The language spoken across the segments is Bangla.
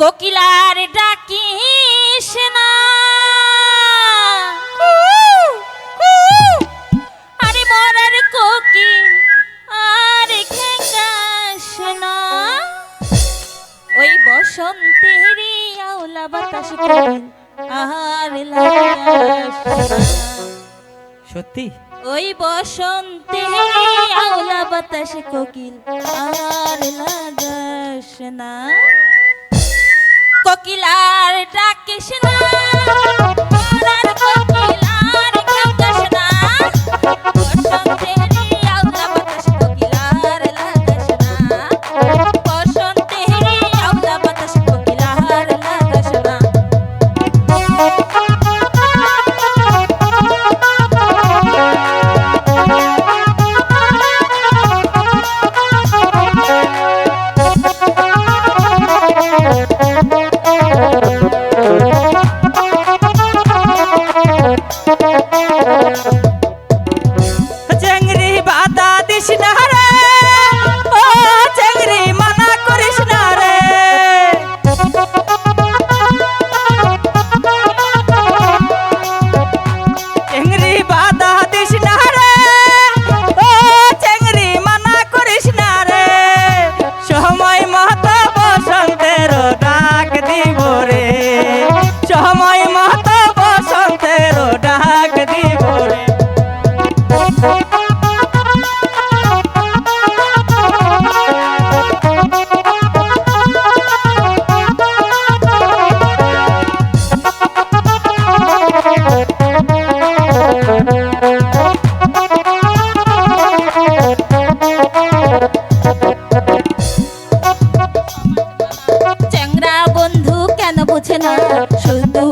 কোকিলার ডাকিস না। আরে মরার কোকিল আর ঘেঙ্গাস না। ওই বসন্তের আওলা বাতাস আর সত্যি? ওই বসন্তে আওলা বাতাস কোকিল আর লাগাস না। না শুধু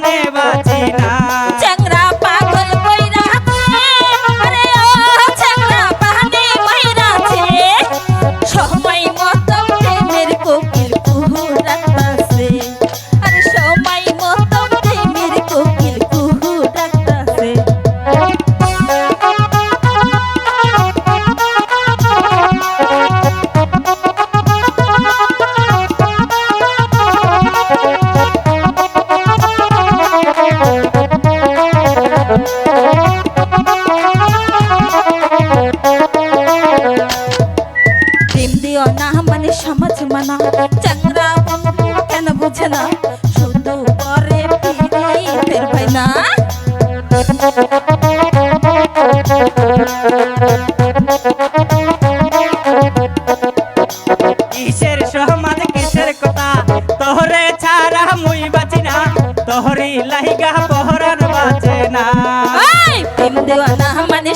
জীবনে বাঁচি বোঝে না চাকরা বন্ধু কেন বোঝে না? শুধু পরে ফিরে ভাই না। কিসের সহমাদ কিসের কথা? না। দেওয়া না মানে